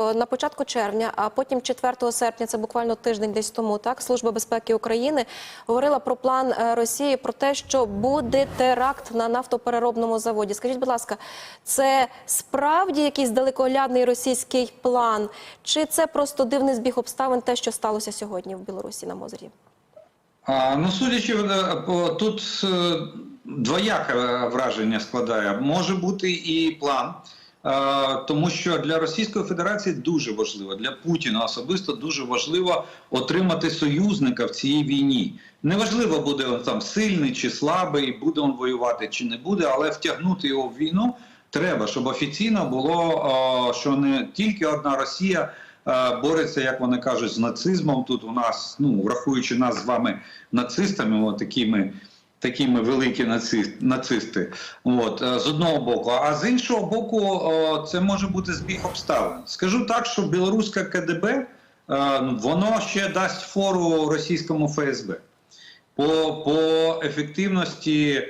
На початку червня, а потім 4 серпня, це буквально тиждень десь тому, так служба безпеки України говорила про план е, Росії про те, що буде теракт на нафтопереробному заводі. Скажіть, будь ласка, це справді якийсь далекоглядний російський план, чи це просто дивний збіг обставин, те, що сталося сьогодні в Білорусі на Мозері? А, ну, судячи е, тут е, двояке враження складає. Може бути і план, е, тому що для Російської Федерації дуже важливо, для Путіна особисто дуже важливо отримати союзника в цій війні. Неважливо, буде він там сильний чи слабий, буде він воювати чи не буде, але втягнути його в війну треба, щоб офіційно було, е, що не тільки одна Росія е, бореться, як вони кажуть, з нацизмом. Тут у нас, ну врахуючи нас з вами нацистами, такими. Такими великі наци- нацисти, от е, з одного боку, а з іншого боку, це може бути збіг обставин. Скажу так, що білоруська КДБ е, воно ще дасть фору російському ФСБ по, по ефективності е,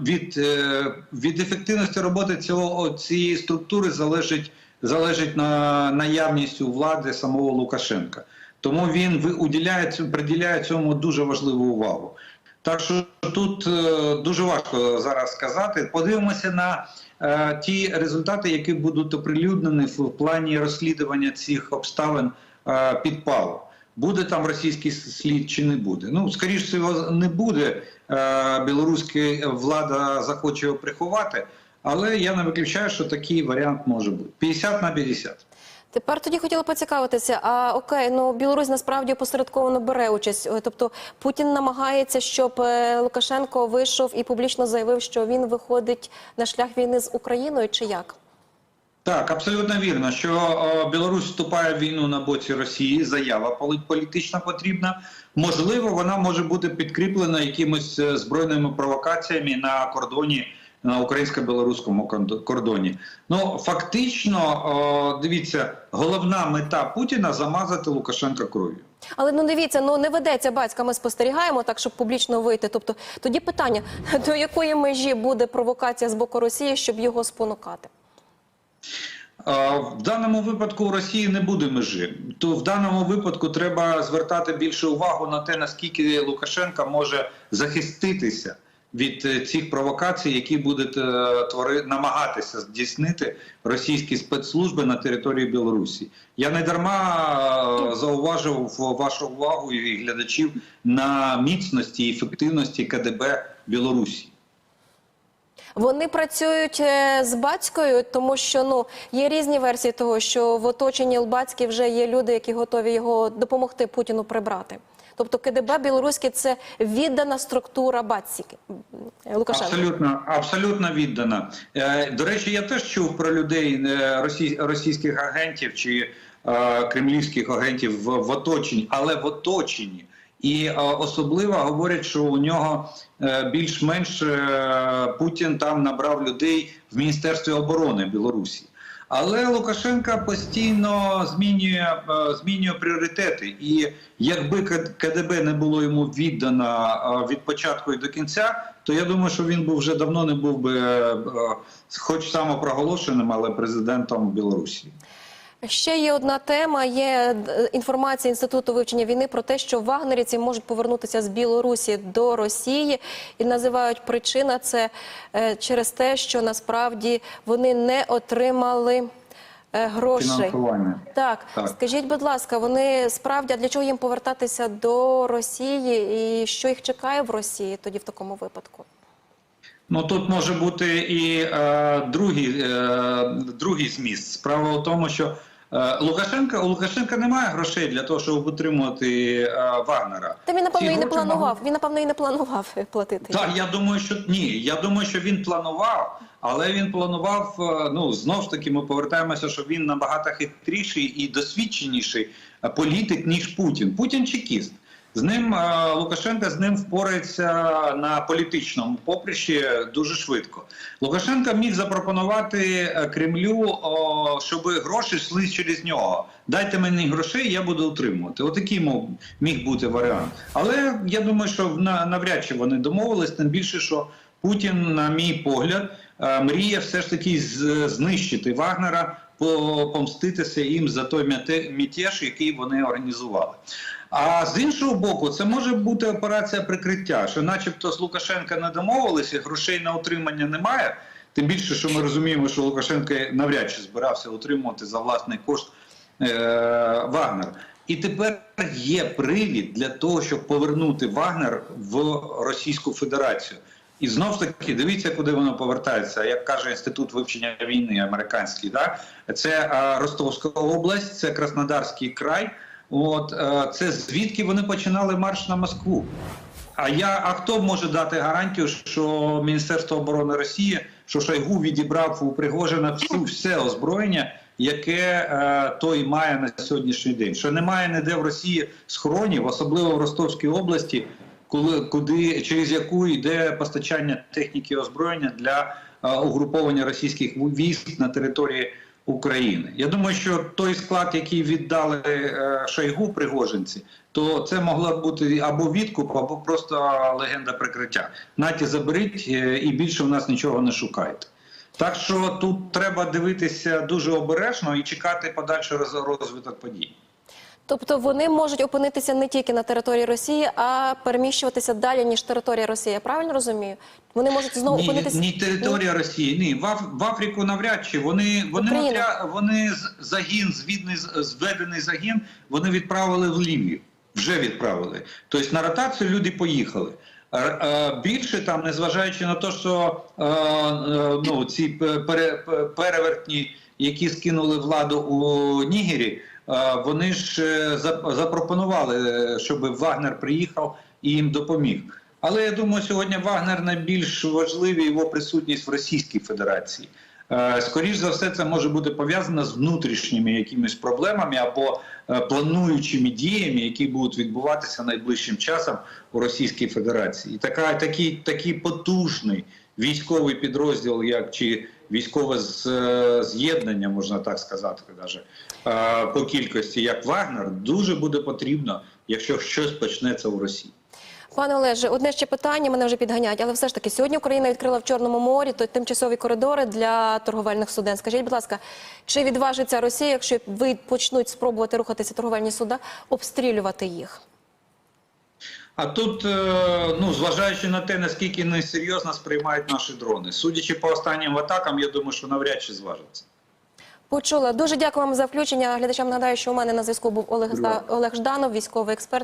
від, е, від ефективності роботи цього цієї структури залежить залежить на наявність у влади самого Лукашенка. Тому він уділяє приділяє цьому дуже важливу увагу. Так що тут е, дуже важко зараз сказати. Подивимося на е, ті результати, які будуть оприлюднені в плані розслідування цих обставин е, підпалу. Буде там російський слід чи не буде? Ну, скоріш всього, не буде. Білоруська влада захоче його приховати, але я не виключаю, що такий варіант може бути 50 на 50. Тепер тоді хотіла поцікавитися. А окей, ну Білорусь насправді опосередковано бере участь. Е, Тобто Путін намагається, щоб е, Лукашенко вийшов і публічно заявив, що він виходить на шлях війни з Україною, чи як? Так, абсолютно вірно, що е, Білорусь вступає в війну на боці Росії. Заява полі- політична потрібна. Можливо, вона може бути підкріплена якимись е, збройними провокаціями на кордоні на українсько-білоруському кордоні. Ну фактично, дивіться, головна мета Путіна замазати Лукашенка кров'ю. Але ну дивіться, ну не ведеться батька. Ми спостерігаємо так, щоб публічно вийти. Тобто, тоді питання: до якої межі буде провокація з боку Росії, щоб його спонукати? Е, В даному випадку у Росії не буде межі. То в даному випадку треба звертати більше увагу на те, наскільки Лукашенка може захиститися від е, цих провокацій, які будуть е, твори намагатися здійснити російські спецслужби на території Білорусі. Я не дарма е, зауважив вашу увагу і глядачів на міцності і ефективності КДБ Білорусі. Вони працюють з батькою, тому що ну є різні версії того, що в оточенні Лбацькі вже є люди, які готові його допомогти Путіну прибрати. Тобто КДБ білоруське це віддана структура Бацькі Лукашенка. Абсолютно, абсолютно віддана. Е, До речі, я теж чув про людей е, російських агентів чи е, кремлівських агентів в, оточенні, але в оточенні. І особливо говорять, що у нього більш-менш Путін там набрав людей в Міністерстві оборони Білорусі. Але Лукашенка постійно змінює, е, змінює пріоритети. І якби КДБ не було йому віддано е, від початку і до кінця, то я думаю, що він би вже давно не був би, е, хоч самопроголошеним, але президентом Білорусі. Ще є одна тема. Є е, інформація інституту вивчення війни про те, що вагнерівці можуть повернутися з Білорусі до Росії, і називають причина це е, через те, що насправді вони не отримали. е, Грошей так. Так. скажіть, будь ласка, вони справді а для чого їм повертатися до Росії, і що їх чекає в Росії тоді в такому випадку? Ну тут може бути і е, другий, е, другий зміст. Справа в тому, що Лукашенка у Лукашенка немає грошей для того, щоб утримувати е, Вагнера. Та він напевно Ці і не планував. Він напевно і не планував е, платити. Так, я думаю, що ні. Я думаю, що він планував, але він планував. е, Ну знову ж таки, ми повертаємося, що він набагато хитріший і досвідченіший е, політик ніж Путін. Путін чекіст. З ним е, Лукашенко з ним впорається на політичному поприщі дуже швидко. Лукашенко міг запропонувати е, Кремлю, щоб гроші йшли через нього. Дайте мені грошей, я буду утримувати. Отакий міг бути варіант. Але я думаю, що на- навряд чи вони домовились, тим більше, що Путін, на мій погляд, е, мріє все ж таки знищити Вагнера помститися їм за той мяте- мятеж, який вони організували. А з іншого боку, це може бути операція прикриття, що, начебто, з Лукашенка не домовилися, грошей на утримання немає. Тим більше, що ми розуміємо, що Лукашенко навряд чи збирався утримувати за власний кошт е, Вагнер. І тепер є привід для того, щоб повернути Вагнер в Російську Федерацію. І знов ж таки, дивіться, куди воно повертається. Як каже інститут вивчення війни американський, да? це е, Ростовська область, це Краснодарський край. От е, це звідки вони починали марш на Москву. А я а хто може дати гарантію, що Міністерство оборони Росії, що Шойгу відібрав у Пригожина всю все озброєння, яке е, той має на сьогоднішній день? Що немає ніде в Росії схронів, особливо в Ростовській області, коли куди через яку йде постачання техніки озброєння для е, угруповання російських військ на території України. Я думаю, що той склад, який віддали е, Шойгу пригожинці, то це могла бути або відкуп, або просто легенда прикриття. Наті заберіть е, і більше в нас нічого не шукайте. Так що тут треба дивитися дуже обережно і чекати подальший розвиток подій. Тобто вони можуть опинитися не тільки на території Росії, а переміщуватися далі ніж територія Росії. Я правильно розумію? Вони можуть знову Ні, опинитися ні територія Росії, ні. В, Аф- в Африку навряд чи. Вони, вони, отря- вони загін, звідний, зведений загін, вони відправили в Лівію. Вже відправили. Тобто на ротацію люди поїхали. Більше там, незважаючи на те, що ну, ці пе- пере- перевертні, які скинули владу у Нігері, вони ж е, запропонували, е, щоб Вагнер приїхав і їм допоміг. Але я думаю, сьогодні Вагнер найбільш важливий його присутність в Російській Федерації. Е, Скоріш за все, це може бути пов'язано з внутрішніми якимись проблемами або е, плануючими діями, які будуть відбуватися найближчим часом у Російській Федерації. І така, такий, такий потужний військовий підрозділ, як чи військове е, з'єднання, можна так сказати, даже, е, по кількості, як Вагнер, дуже буде потрібно, якщо щось почнеться у Росії. Пане Олеже, одне ще питання мене вже підганяють, але все ж таки сьогодні Україна відкрила в Чорному морі то тимчасові коридори для торговельних суден. Скажіть, будь ласка, чи відважиться Росія, якщо ви почнуть спробувати рухатися торговельні суда, обстрілювати їх? А тут, е, ну зважаючи на те, наскільки несерйозно сприймають наші дрони, судячи по останнім атакам, я думаю, що навряд чи зважаться. Почула. Дуже дякую вам за включення. Глядачам нагадаю, що у мене на зв'язку був Олег, Олег Жданов, військовий експерт.